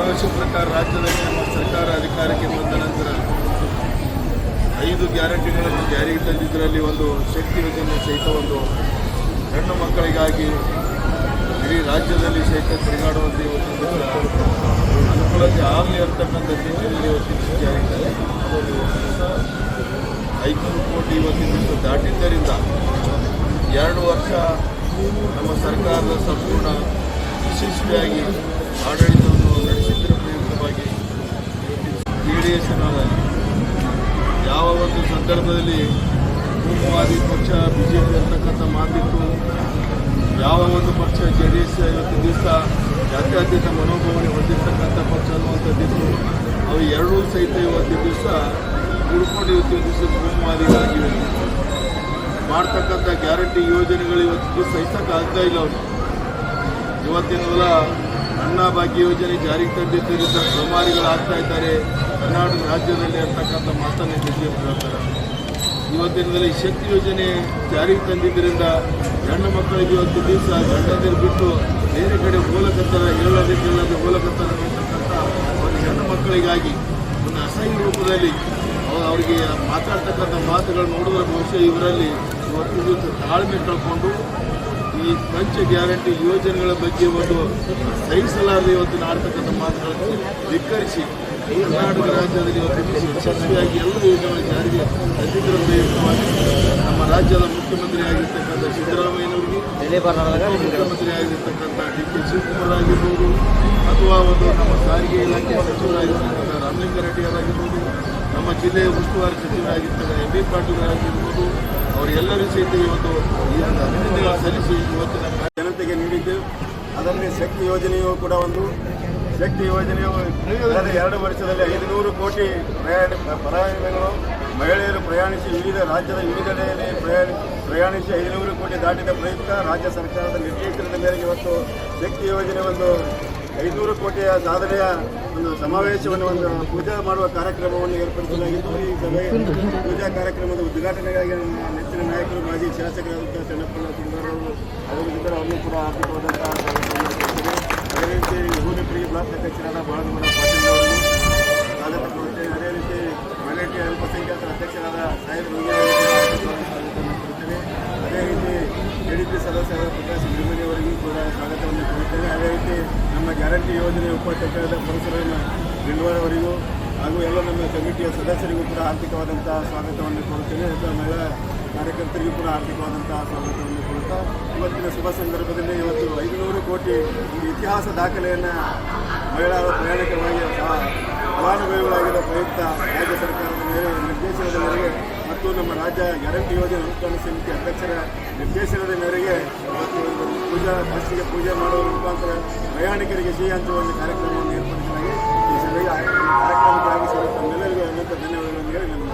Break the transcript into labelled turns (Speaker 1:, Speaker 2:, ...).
Speaker 1: ಭರವಸೆ ಪ್ರಕಾರ ರಾಜ್ಯದಲ್ಲಿ ನಮ್ಮ ಸರ್ಕಾರ ಅಧಿಕಾರಕ್ಕೆ ಬಂದ ನಂತರ ಐದು ಗ್ಯಾರಂಟಿಗಳನ್ನು ಜಾರಿಗೆ ತಂದಿದ್ದರಲ್ಲಿ ಒಂದು ಶಕ್ತಿ ಯೋಜನೆ ಸಹಿತ ಒಂದು ಹೆಣ್ಣು ಮಕ್ಕಳಿಗಾಗಿ ಇಡೀ ರಾಜ್ಯದಲ್ಲಿ ಸಹಿತ ತಿರುಗಾಡುವಂತೆ ಇವತ್ತು ಅನುಕೂಲತೆ ಆಗಲಿ ಅಂತಕ್ಕಂಥ ನಿಟ್ಟಿನಲ್ಲಿ ದಿವಸ ಜಾರಿಗೆ ಐನೂರು ಕೋಟಿ ಇವತ್ತಿನ ದಾಟಿದ್ದರಿಂದ ಎರಡು ವರ್ಷ ನಮ್ಮ ಸರ್ಕಾರದ ಸಂಪೂರ್ಣ ಯಶಸ್ವಿಯಾಗಿ ಆಡಳಿತವನ್ನು ಡಿ ಯಾವ ಒಂದು ಸಂದರ್ಭದಲ್ಲಿ ಕೋಮುವಾದಿ ಪಕ್ಷ ಬಿ ಜೆ ಪಿ ಅಂತಕ್ಕಂಥ ಮಾತಿತ್ತು, ಯಾವ ಒಂದು ಪಕ್ಷ ಜೆ ಡಿ ಎಸ್ ಇವತ್ತು ದಿವಸ ಜಾತ್ಯತೀತ ಮನೋಭಾವನೆ ಹೊಂದಿರ್ತಕ್ಕಂಥ ಪಕ್ಷ ಅನ್ನುವಂಥದ್ದಿತ್ತು. ಅವು ಎರಡೂ ಸಹಿತ ಇವತ್ತು ದಿವಸ ಉಳ್ಕೊಂಡು ಇವತ್ತಿನ ದಿವಸ ಕೋಮುವಾದಿಗಳಾಗಿವೆ ಮಾಡ್ತಕ್ಕಂಥ ಗ್ಯಾರಂಟಿ ಯೋಜನೆಗಳು ಇವತ್ತು ಸಹಿಸಕ್ಕಾಗ್ತಾ ಇಲ್ಲ ಅವರು. ಇವತ್ತಿನ ಅನ್ನ ಭಾಗ್ಯ ಯೋಜನೆ ಜಾರಿಗೆ ತಂದಿದ್ದರಿಂದ ಸೋಮಾರಿಗಳಾಗ್ತಾ ಇದ್ದಾರೆ. ಕರ್ನಾಟಕ ರಾಜ್ಯದಲ್ಲಿ ಅಂತಕ್ಕಂಥ ಮಾತನ್ನು ಬಿಜೆಪಿ ಹೇಳ್ತಾರೆ. ಇವತ್ತಿನದಲ್ಲಿ ಶಕ್ತಿ ಯೋಜನೆ ಜಾರಿಗೆ ತಂದಿದ್ದರಿಂದ ಹೆಣ್ಣು ಮಕ್ಕಳಿಗೆ ಇವತ್ತು ದಿವಸ ಗಂಡಂದಿರು ಬಿಟ್ಟು ಬೇರೆ ಕಡೆ ಹೋಲಕತ್ತರ ಹೇಳೋದೇ ಕೇಳೋದೇ ಹೋಲಕತ್ತರ ಅಂತಕ್ಕಂಥ ಒಂದು ಹೆಣ್ಣು ಮಕ್ಕಳಿಗಾಗಿ ಒಂದು ಅಸಹ್ಯ ರೂಪದಲ್ಲಿ ಅವ- ಅವರಿಗೆ ಮಾತಾಡ್ತಕ್ಕಂಥ ಮಾತುಗಳು ನೋಡಿದ್ರೆ ಬಹುಶಃ ಇವರಲ್ಲಿ ಇವತ್ತು ತಾಳ್ಮೆ ಕಳ್ಕೊಂಡು ಈ ಪಂಚ ಗ್ಯಾರಂಟಿ ಯೋಜನೆಗಳ ಬಗ್ಗೆ ಒಂದು ಸಹಿಸಲಾರದೆ ಇವತ್ತು ಆಡ್ತಕ್ಕಂಥ ಮಾತುಗಳನ್ನು ಧಿಕ್ಕರಿಸಿ, ಕರ್ನಾಟಕ ರಾಜ್ಯದಲ್ಲಿ ಇವತ್ತು ಯಶಸ್ವಿಯಾಗಿ ಎಲ್ಲ ಯೋಜನೆಗಳ ಜಾರಿಗೆ ಪ್ರಯುಕ್ತವಾಗಿ ನಮ್ಮ ರಾಜ್ಯದ ಮುಖ್ಯಮಂತ್ರಿ ಆಗಿರ್ತಕ್ಕಂಥ ಸಿದ್ದರಾಮಯ್ಯನವರಿಗೆ ಮುಖ್ಯಮಂತ್ರಿ ಆಗಿರ್ತಕ್ಕಂಥ ಡಿ ಕೆ ಶಿವಕುಮಾರ್ ಆಗಿರ್ಬೋದು, ಅಥವಾ ಒಂದು ನಮ್ಮ ಸಾರಿಗೆ ಇಲಾಖೆ ಸಚಿವರಾಗಿರ್ತಕ್ಕಂಥ ರಾಮಲಿಂಗಾರೆಡ್ಡಿ ನಮ್ಮ ಜಿಲ್ಲೆಯ ಉಸ್ತುವಾರಿ ಸಚಿವರಾಗಿರ್ತಕ್ಕಂಥ ಎಂ ಬಿ ಪಾಟೀಲ್ ಆಗಿರ್ಬೋದು ಅವರೆಲ್ಲರೂ ಸಹಿತ ಇವತ್ತು ಅಭಿನಂದನೆಗಳು ಸಲ್ಲಿಸಿ ಇವತ್ತಿನ ನಮ್ಮ
Speaker 2: ಜನತೆಗೆ ನೀಡಿದ್ದು, ಅದರಲ್ಲಿ ಶಕ್ತಿ ಯೋಜನೆಯು ಕೂಡ ಒಂದು. ಶಕ್ತಿ ಯೋಜನೆಯು ಎರಡು ವರ್ಷದಲ್ಲಿ ಐದುನೂರು ಕೋಟಿ ಪ್ರಯಾಣ ಪ್ರಯಾಣಿಗಳು ಮಹಿಳೆಯರು ಪ್ರಯಾಣಿಸಿ ವಿವಿಧ ರಾಜ್ಯದ ವಿವಿಧೆಡೆಯಲ್ಲಿ ಪ್ರಯಾಣ, ಪ್ರಯಾಣಿಸಿ ಐದುನೂರು ಕೋಟಿ ದಾಟಿದ ಪ್ರಯುಕ್ತ ರಾಜ್ಯ ಸರ್ಕಾರದ ನಿರ್ದೇಶನದ ಮೇರೆಗೆ ಇವತ್ತು ಶಕ್ತಿ ಯೋಜನೆ ಒಂದು ಐದುನೂರು ಕೋಟಿಯ ಸಾಧನೆಯ ಒಂದು ಸಮಾವೇಶವನ್ನು ಒಂದು ಪೂಜಾ ಮಾಡುವ ಕಾರ್ಯಕ್ರಮವನ್ನು ಏರ್ಪಡಿಸಲಾಗಿದ್ದು ಈ ಸಭೆ ಪೂಜಾ ಕಾರ್ಯಕ್ರಮದ ಉದ್ಘಾಟನೆಗಾಗಿ ನಮ್ಮ ನೆಚ್ಚಿನ ನಾಯಕರು, ಮಾಜಿ ಶಾಸಕರಾದಂಥ ಚನ್ನಪ್ಪಣ್ಣ ಕುಂದಾರವರು ಅವರಿಗಿದ್ದರೆ ಅವರು ಕೂಡ ಆರ್ಥಿಕವಾದಂತಹ ಅದೇ ರೀತಿ ಹೂಡಿಪುರಿ ಬ್ಲಾಕ್ ಅಧ್ಯಕ್ಷರಾದ ಬಾಳಗೌಡ ಯೋಜನೆ ಉಪಾಧ್ಯಕ್ಷರಾದ ಪರಿಸರನ ಬಿಲ್ವಾರ್ ಅವರಿಗೂ ಹಾಗೂ ಎಲ್ಲ ನಮ್ಮ ಕಮಿಟಿಯ ಸದಸ್ಯರಿಗೂ ಕೂಡ ಆರ್ಥಿಕವಾದಂತಹ ಸ್ವಾಗತವನ್ನು ಕೊಡುತ್ತೇನೆ ಅಥವಾ ಮಹಿಳಾ ಕಾರ್ಯಕರ್ತರಿಗೂ ಕೂಡ ಆರ್ಥಿಕವಾದಂತಹ ಸ್ವಾಗತವನ್ನು ಕೊಡುತ್ತಾ ಇವತ್ತಿನ ಶುಭ ಸಂದರ್ಭದಲ್ಲಿ ಇವತ್ತು ಐದುನೂರು ಕೋಟಿ ಒಂದು ಇತಿಹಾಸ ದಾಖಲೆಯನ್ನು ಮಹಿಳಾ ಪ್ರಯಾಣಿಕವಾಗಿ ಫಲಾನುಭವಿಗಳಾಗಿದ್ದ ಪ್ರಯುಕ್ತ ರಾಜ್ಯ ಸರ್ಕಾರದ ನಿರ್ದೇಶನದ ಮೇರೆಗೆ ಮತ್ತು ನಮ್ಮ ರಾಜ್ಯ ಗ್ಯಾರಂಟಿ ಯೋಜನೆ ಅನುಷ್ಠಾನ ಸಮಿತಿ ಅಧ್ಯಕ್ಷರ ನಿರ್ದೇಶನದ ಮೇರೆಗೆ ಪೂಜಾ ಬಸ್ಸಿಗೆ ಪೂಜೆ ಮಾಡುವ ಮುಖಾಂತರ ಪ್ರಯಾಣಿಕರಿಗೆ ಸಿಹಿ ಹಂಚುವ ಒಂದು ಕಾರ್ಯಕ್ರಮವನ್ನು ಏರ್ಪಡಿಸಲಾಗಿ ಈ ಸಭೆಯ ಕಾರ್ಯಕ್ರಮಕ್ಕೆ ಆಗಮಿಸಿದ ತಮ್ಮೆಲ್ಲರಿಗೂ ಅನೇಕ ಧನ್ಯವಾದಗಳನ್ನು ಹೇಳಿ ನನ್ನ